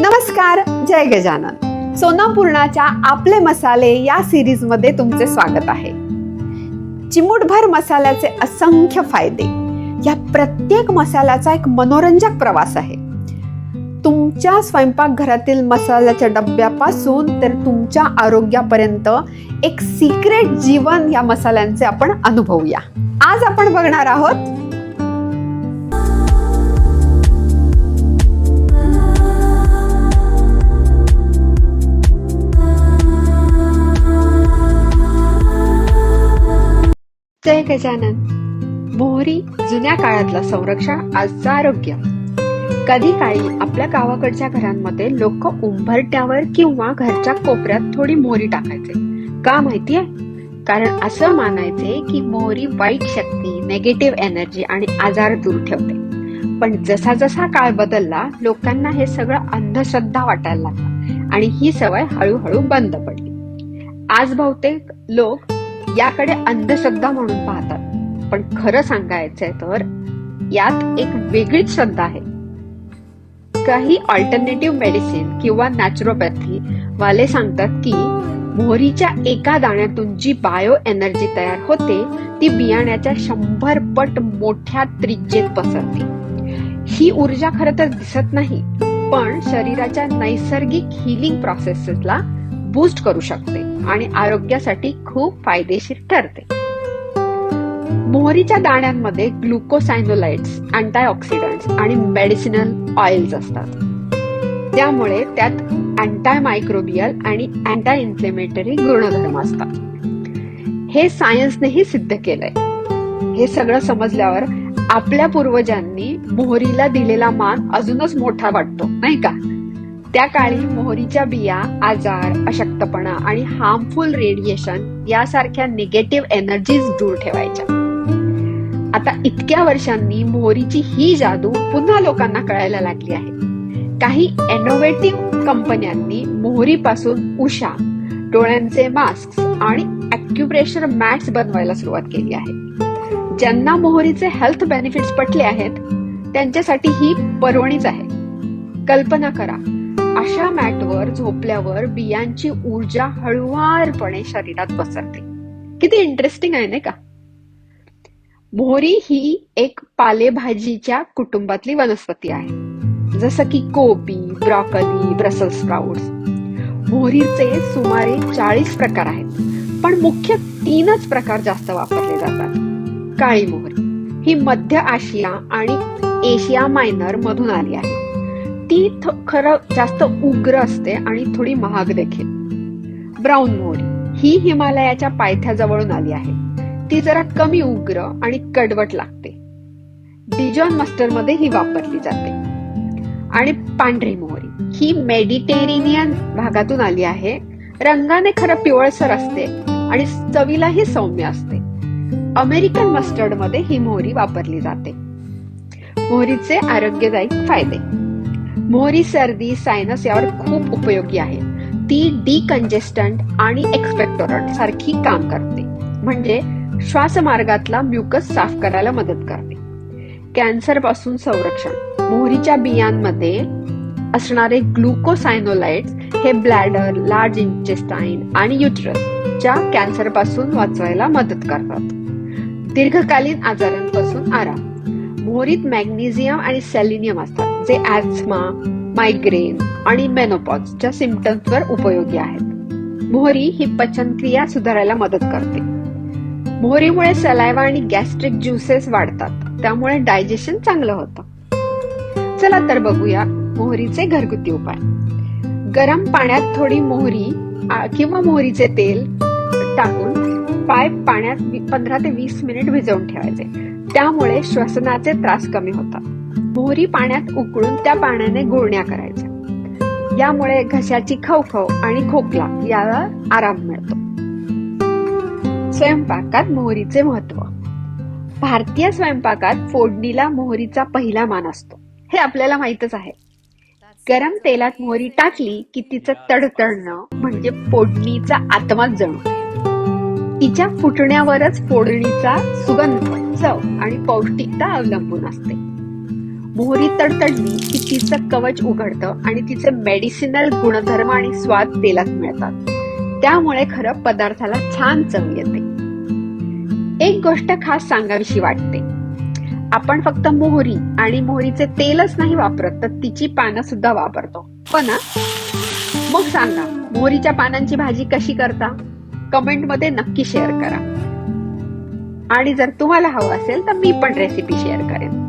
नमस्कार जय गजानन. सोनापूर्णाच्या आपले मसाले या सिरीजमध्ये तुमचे स्वागत आहे. चिमूटभर मसाल्याचे असंख्य फायदे. या प्रत्येक मसाल्याचा एक मनोरंजक प्रवास आहे. तुमच्या स्वयंपाकघरातील मसाल्याच्या डब्यापासून तर तुमच्या आरोग्यापर्यंत एक सिक्रेट जीवन या मसाल्यांचे आपण अनुभवूया. आज आपण बघणार आहोत जय गजानन. मोहरी जुन्या काळातला संरक्षण आजचं आरोग्य. कधी काळी आपल्या गावाकडच्या घरांमध्ये लोक उंबरट्यावर किंवा घरच्या कोपऱ्यात थोडी मोहरी टाकायचे. का माहितीये कारण असं मानायचे की मोहरी वाईट शक्ती नेगेटिव्ह एनर्जी आणि आजार दूर ठेवते. पण जसा जसा काळ बदलला लोकांना हे सगळं अंधश्रद्धा वाटायला लागलं आणि ही सवय हळूहळू बंद पडली. आज बहुतेक लोक याकडे अंधश्रद्धा म्हणून पाहतात. पण खरं सांगायचंय तर यात एक वेगळीच श्रद्धा आहे. काही ऑल्टरनेटिव्ह मेडिसिन किंवा नॅचरोपॅथी वाले सांगतात की मोहरीच्या एका दाण्यातून जी बायो एनर्जी तयार होते ती बियाण्याच्या शंभर पट मोठ्या त्रिज्येत पसरते. ही ऊर्जा खरं तर दिसत नाही पण शरीराच्या नैसर्गिक हिलिंग प्रोसेसला बूस्ट करू शकते. आणि आरोग्यासाठी खूप फायदेशीर ठरते. मोहरीच्या दाण्यांमध्ये ग्लुकोसायनोलाइट्स अँटायऑक्सिडंट्स आणि मेडिसिनल ऑइल्स असतात. त्यामुळे त्यात अँटाय मायक्रोबियल आणि अँटाय इन्फ्लेमेटरी गुणधर्म असतात. हे सायन्सनेही सिद्ध केलंय. हे सगळं समजल्यावर आपल्या पूर्वजांनी मोहरीला दिलेला मान अजूनच मोठा वाटतो नाही का? त्या काळी मोहरीच्या बिया आजार अशक्तपणा आणि हार्मफुल रेडिएशन यासारख्या निगेटिव्ह एनर्जीज दूर ठेवायच्या. आता इतक्या वर्षांनी मोहरीची ही जादू पुन्हा लोकांना कळायला लागली आहे. काही इनोव्हेटिव्ह कंपन्यांनी मोहरीपासून उषा डोळ्यांचे मास्क आणि अॅक्युप्रेशर मॅट्स बनवायला सुरुवात केली आहे. ज्यांना मोहरीचे हेल्थ बेनिफिट्स पटले आहेत त्यांच्यासाठी ही पर्वणीच आहे. कल्पना करा अशा मॅटवर झोपल्यावर बियांची ऊर्जा हळुवारपणे शरीरात पसरते. किती इंटरेस्टिंग आहे नाही का? मोहरी ही एक पालेभाजीच्या कुटुंबातली वनस्पती आहे. जसं की कोबी ब्रॉकली ब्रसल स्प्राउट्स. मोहरीचे सुमारे चाळीस प्रकार आहेत पण मुख्य तीनच प्रकार जास्त वापरले जातात. काळी मोहरी ही मध्य आशिया आणि एशिया मायनर मधून आली आहे. ती खरं जास्त उग्र असते आणि थोडी महाग देखील. ब्राऊन मोहरी ही हिमालयाच्या पायथ्याजवळून आली आहे. ती जरा कमी उग्र आणि कडवट लागते. डिजॉन मस्टरमध्ये ही वापरली जाते. आणि पांढरी मोहरी ही मेडिटेरेनियन भागातून आली आहे. रंगाने खरं पिवळसर असते आणि चवीलाही सौम्य असते. अमेरिकन मस्टर्डमध्ये ही मोहरी वापरली जाते. मोहरीचे आरोग्यदायी फायदे. मोहरी सर्दी सायनस यावर खूप उपयोगी आहे. ती डिकंजेस्टंट आणि एक्सपेक्टोरंट सारखी काम करते. म्हणजे श्वासमार्गातला म्युकस साफ करायला मदत करते. कॅन्सरपासून संरक्षण. मोहरीच्या बियांमध्ये असणारे ग्लुकोसायनोलाइट्स हे ब्लॅडर लार्ज इंटेस्टाईन आणि युटरसच्या कॅन्सरपासून वाचवायला मदत करतात. दीर्घकालीन आजारांपासून आराम. मोहरीत मॅग्नेशियम आणि सेलिनियम असतात. जे ऍझ्मा मायग्रेन आणि मेनोपॉजच्या सिमटम्सवर उपयोगी आहेत. मोहरी ही पचनक्रिया सुधारायला मदत करते. मोहरीमुळे सलायवा आणि गॅस्ट्रिक ज्युसेस वाढतात. त्यामुळे डायजेशन चांगलं होतं. चला तर बघूया मोहरीचे घरगुती उपाय. गरम पाण्यात थोडी मोहरी किंवा मोहरीचे तेल टाकून पाय पाण्यात पंधरा ते वीस मिनिट भिजवून ठेवायचे. त्यामुळे श्वसनाचे त्रास कमी होतात. मोहरी पाण्यात उकळून त्या पाण्याने गुळण्या करायच्या. यामुळे घशाची खवखव आणि खोकला याला आराम मिळतो. स्वयंपाकात मोहरीचे महत्त्व. भारतीय स्वयंपाकात फोडणीला मोहरीचा पहिला मान असतो. हे आपल्याला माहितच आहे. गरम तेलात मोहरी टाकली की तिचं तडतडणं म्हणजे फोडणीचा आत्माच जणू तिच्या फुटण्यावरच फोडणीचा सुगंध चव आणि पौष्टिकता अवलंबून असते. मोहरी तडतडली की तिचं कवच उघडतं आणि तिचे मेडिसिनल गुणधर्म आणि स्वाद तेलात मिळतात. त्यामुळे खरं पदार्थाला छान चव येते. एक गोष्ट खास सांगावीशी वाटते. आपण फक्त मोहरी आणि मोहरीचे तेलच नाही वापरत तर तिची पानं सुद्धा वापरतो. पण मग सांगा मोहरीच्या पानांची भाजी कशी करता? कमेंटमध्ये नक्की शेअर करा. आणि जर तुम्हाला हवं असेल तर मी पण रेसिपी शेअर करेन.